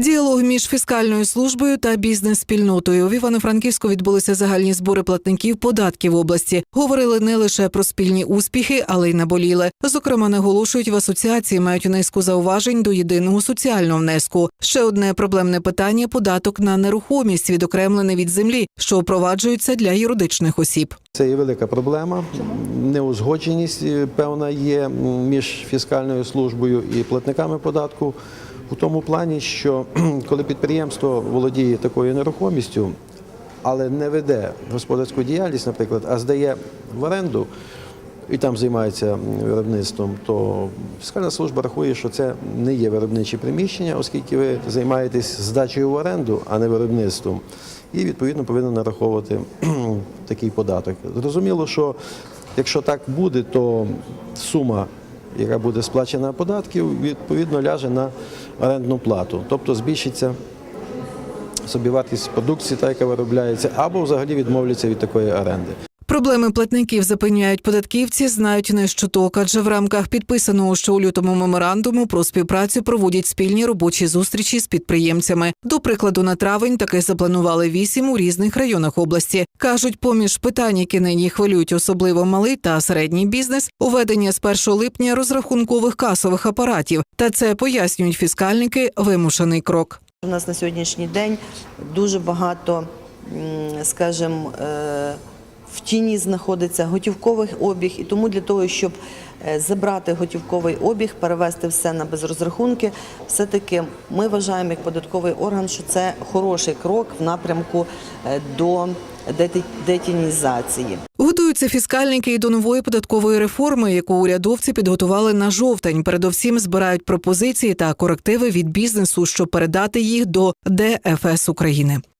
Діалог між фіскальною службою та бізнес-спільнотою в Івано-Франківську відбулися загальні збори платників податків області. Говорили не лише про спільні успіхи, але й наболіли. Зокрема, наголошують в асоціації мають низку зауважень до єдиного соціального внеску. Ще одне проблемне питання податок на нерухомість, відокремлений від землі, що впроваджується для юридичних осіб. Це є велика проблема. Неузгодженість е, певна є між фіскальною службою і платниками податку у тому плані, що коли підприємство володіє такою нерухомістю, але не веде господарську діяльність, наприклад, а здає в оренду і там займається виробництвом, то фіскальна служба рахує, що це не є виробничі приміщення, оскільки ви займаєтесь здачею в оренду, а не виробництвом. І відповідно повинен нараховувати такий податок. Зрозуміло, що якщо так буде, то сума, яка буде сплачена податків, відповідно ляже на орендну плату, тобто збільшиться собівартість продукції, та яка виробляється, або взагалі відмовляться від такої оренди. Проблеми платників запевняють податківці, знають не щоток, адже в рамках підписаного ще у лютому меморандуму про співпрацю проводять спільні робочі зустрічі з підприємцями. До прикладу, на травень таки запланували вісім у різних районах області. кажуть, поміж питань, які нині хвилюють особливо малий та середній бізнес, уведення з 1 липня розрахункових касових апаратів. Та це пояснюють фіскальники вимушений крок. У нас на сьогоднішній день дуже багато, скажімо, е, тіні знаходиться готівковий обіг, і тому для того, щоб е, забрати готівковий обіг, перевести все на безрозрахунки, все-таки ми вважаємо як податковий орган, що це хороший крок в напрямку е, до детінізації. Готуються фіскальники і до нової податкової реформи, яку урядовці підготували на жовтень. Передовсім збирають пропозиції та корективи від бізнесу, щоб передати їх до ДФС України.